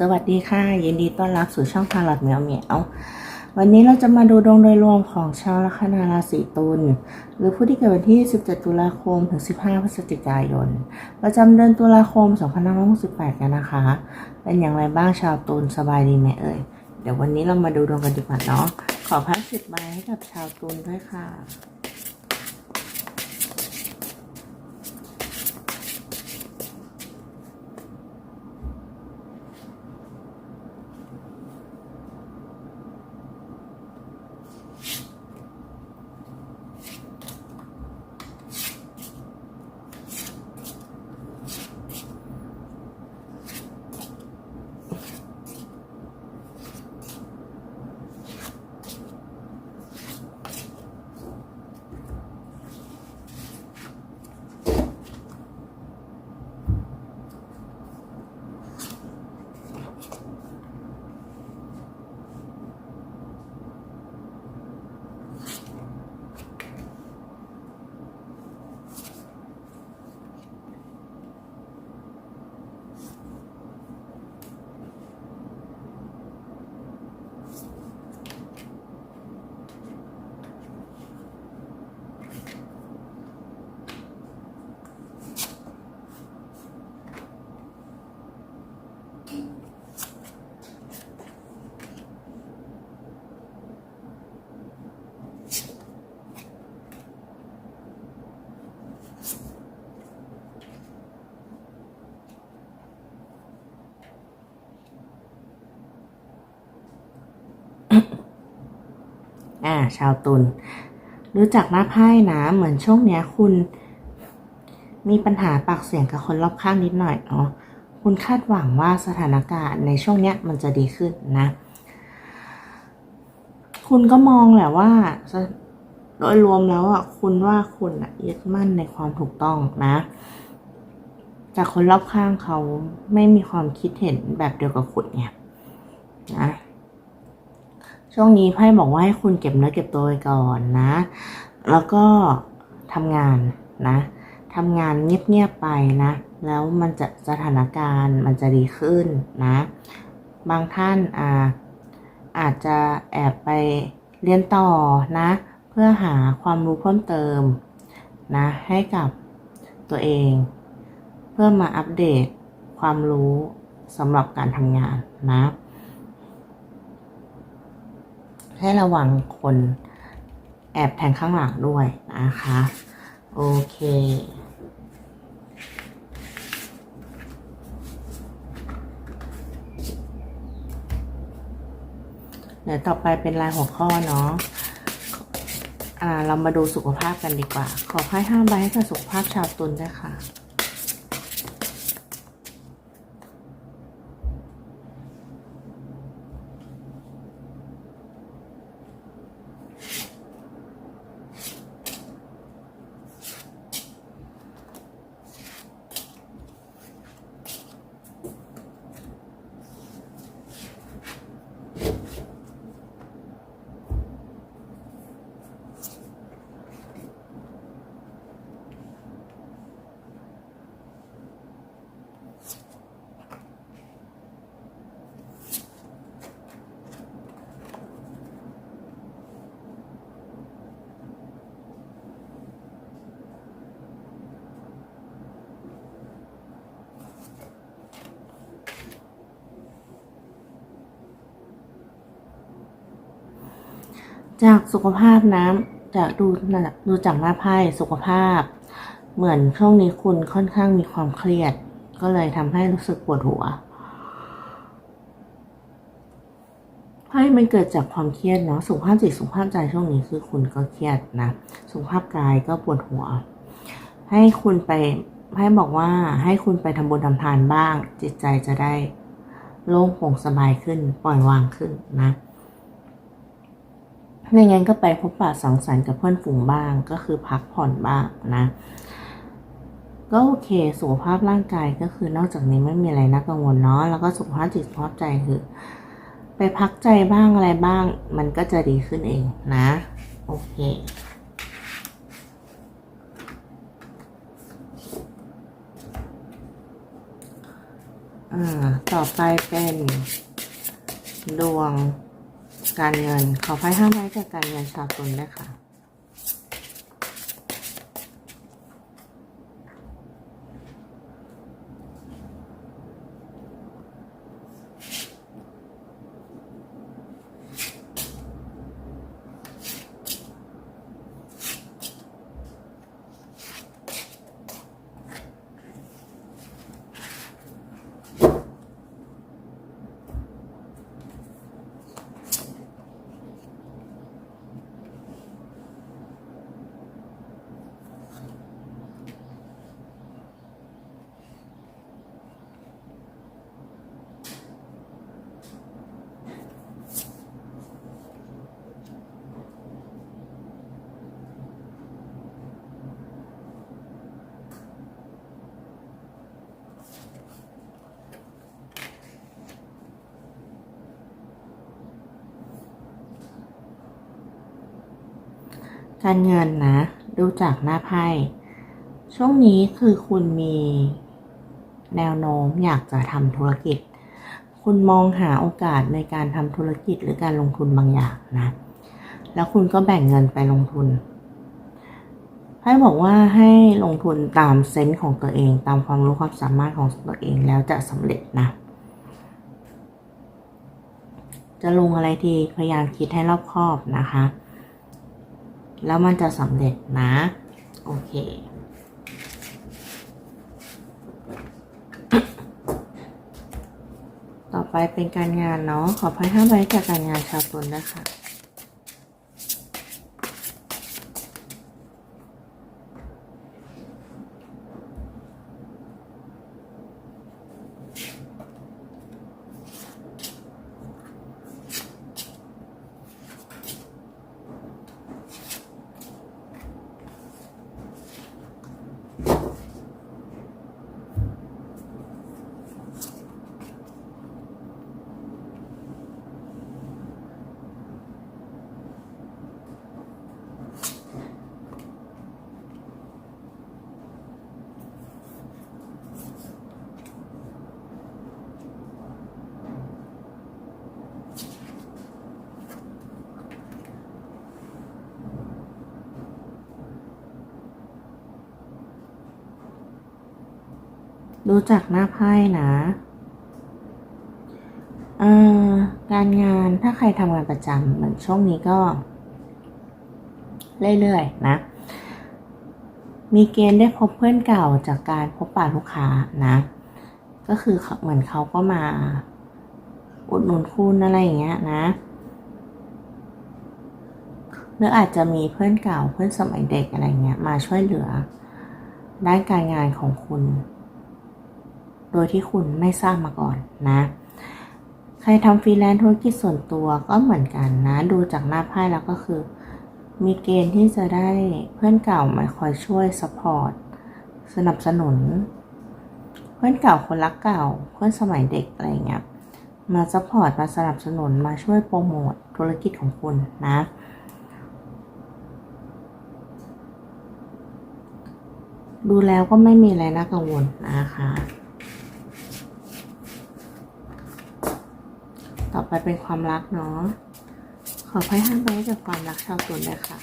สวัสดีค่ะยินดีต้อนรับสู่ช่องทาร์ลอตเหมียวเหมียววันนี้เราจะมาดูดวงโดยรวมของชาวลัคนาราศีตุลหรือผู้ที่เกิดวันที่ 17 ตุลาคมถึง 15 พฤศจิกายน ประจำเดือนตุลาคม 2568 กันนะคะ เป็นอย่างไรบ้างชาวตุลสบายดีไหมเอ่ยเดี๋ยววันนี้เรามาดูดวงกันดีกว่าเนาะขอพักสิบใบให้กับชาวตุลด้วยค่ะ อ่าชาวตุลรู้จักหน้าไพ่นะเหมือนช่วงเนี้ยคุณ มีปัญหาปากเสียงกับคนรอบข้างนิดหน่อยเนาะคุณคาดหวังว่าสถานการณ์ในช่วงเนี้ยมันจะดีขึ้นนะ คุณก็มองแหละว่าโดยรวมแล้วอะคุณว่าคุณอะยึดมั่นในความถูกต้องนะ แต่คนรอบข้างเขาไม่มีความคิดเห็นแบบเดียวกับคุณเนี่ยนะ ช่วงนี้ไพ่บอกว่าให้คุณเก็บเนื้อเก็บตัวไว้ก่อนนะ แล้วก็ทำงานนะทำงานเงียบๆไปนะ แล้วมันจะสถานการณ์มันจะดีขึ้นนะ บางท่านอาอาจจะแอบไปเรียนต่อนะ เพื่อหาความรู้เพิ่มเติมนะให้กับตัวเอง เพื่อมาอัปเดตความรู้สำหรับการทำงานนะ ให้ระวังคนแอบแทงข้างหลังด้วยนะคะ โอเคเดี๋ยวต่อไปเป็นรายหัวข้อเนาะอ่าเรามาดูสุขภาพกันดีกว่า ขอไพ่ห้าใบให้กับสุขภาพชาวตุลด้วยค่ะ จากสุขภาพนะจากดูดูจากหน้าไพ่สุขภาพ เหมือนช่วงนี้คุณค่อนข้างมีความเครียด ก็เลยทำให้รู้สึกปวดหัวไพ่มันเกิดจากความเครียดเนาะสุขภาพจิตสุขภาพใจช่วงนี้คือคุณก็เครียดนะสุขภาพกายก็ปวดหัว ให้คุณไปให้บอกว่าให้คุณไปทำบุญทำทานบ้าง จิตใจจะได้โล่งโปร่งสบายขึ้นปล่อยวางขึ้นนะ ไม่งั้นก็ไปพบปะสังสรรค์กับเพื่อนฝูงบ้าง ก็คือพักผ่อนบ้างนะ ก็โอเค สุขภาพร่างกายก็คือนอกจากนี้ไม่มีอะไรน่ากังวลเนาะ แล้วก็สุขภาพจิตสุขภาพใจคือ ไปพักใจบ้างอะไรบ้าง มันก็จะดีขึ้นเองนะ โอเคอ่าต่อไปเป็นดวง การเงิน ขอไพ่ห้าไม้จากการเงินชาวตุลด้วยค่ะ การเงินนะ ดูจากหน้าไพ่ช่วงนี้คือคุณมีแนวโน้มอยากจะทำธุรกิจ คุณมองหาโอกาสในการทำธุรกิจหรือการลงทุนบางอย่างนะ แล้วคุณก็แบ่งเงินไปลงทุนไพ่บอกว่าให้ลงทุนตามเซนส์ของตัวเอง ตามความรู้ความสามารถของตัวเองแล้วจะสำเร็จนะ จะลงอะไรทีพยายามคิดให้รอบคอบนะคะ แล้วมันจะสำเร็จนะ โอเค ต่อไปเป็นการงานเนาะขอพายห้าใบจากการงานชาวตุลนะคะ ดูจากหน้าไพ่นะเอ่อการงานถ้าใครทำงานประจำเหมือนช่วงนี้ก็ เรื่อยๆนะ มีเกณฑ์ได้พบเพื่อนเก่าจากการพบปะลูกค้านะ ก็คือเหมือนเขาก็มาอุดหนุนคุณอะไรอย่างเงี้ยนะหรืออาจจะมีเพื่อนเก่าเพื่อนสมัยเด็กอะไรเงี้ยมาช่วยเหลือด้านการงานของคุณ โดยที่คุณไม่ทราบมาก่อนนะ ใครทำฟรีแลนซ์ธุรกิจส่วนตัวก็เหมือนกันนะ ดูจากหน้าไพ่แล้วก็คือ มีเกณฑ์ที่จะได้เพื่อนเก่ามาคอยช่วยสปอร์ตสนับสนุน เพื่อนเก่าคนรักเก่า เพื่อนสมัยเด็กอะไรเงี้ยมาสปอร์ตมาสนับสนุนมาช่วยโปรโมทธุรกิจของคุณนะ ดูแล้วก็ไม่มีอะไรน่ากังวลนะคะ ต่อ ไปเป็นความรักเนาะ ขอไพ่ห้าใบจากความรักชาวตุลเลยค่ะ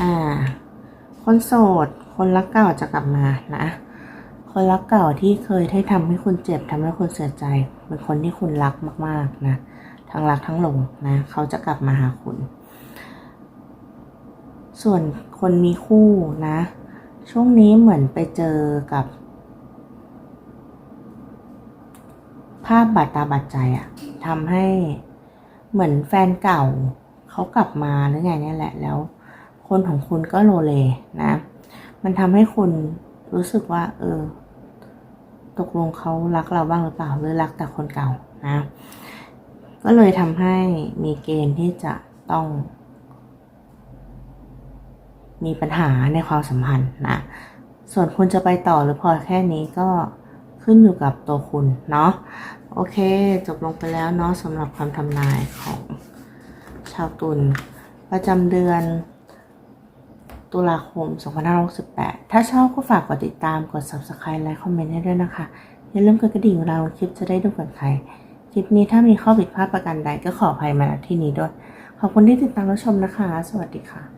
อ่า คนโสด คนรักเก่าจะกลับมานะ คนรักเก่าที่เคยให้ทำให้คุณเจ็บทำให้คุณเสียใจ เป็นคนที่คุณรักมากๆนะ ทั้งรักทั้งหลงนะ เขาจะกลับมาหาคุณ ส่วนคนมีคู่นะ ช่วงนี้เหมือนไปเจอกับ ภาพบาดตาบาดใจอะทำให้เหมือนแฟนเก่า เขากลับมาหรือไงนี่แหละแล้ว คนของคุณก็โลเลนะ มันทำให้คุณรู้สึกว่า เออ ตกลงเขารักเราบ้างหรือเปล่า หรือรักแต่คนเก่านะ ก็เลยทำให้มีเกณฑ์ที่จะต้อง มีปัญหาในความสัมพันธ์นะ ส่วนคุณจะไปต่อหรือพอแค่นี้ก็ขึ้นอยู่กับตัวคุณเนาะ โอเค จบลงไปแล้วเนาะสำหรับคำทำนายของชาวตุลประจำเดือน ตุลาคม 2568 ถ้าชอบก็ฝากกดติดตาม กด subscribe และคอมเมนต์ให้ด้วยนะคะ อย่าลืมกดกระดิ่งเวลาลงคลิปจะได้ดูก่อนใคร คลิปนี้ถ้ามีข้อผิดพลาดประการใดก็ขออภัยมาณที่นี้ด้วย ขอบคุณที่ติดตามรับชมนะคะ สวัสดีค่ะ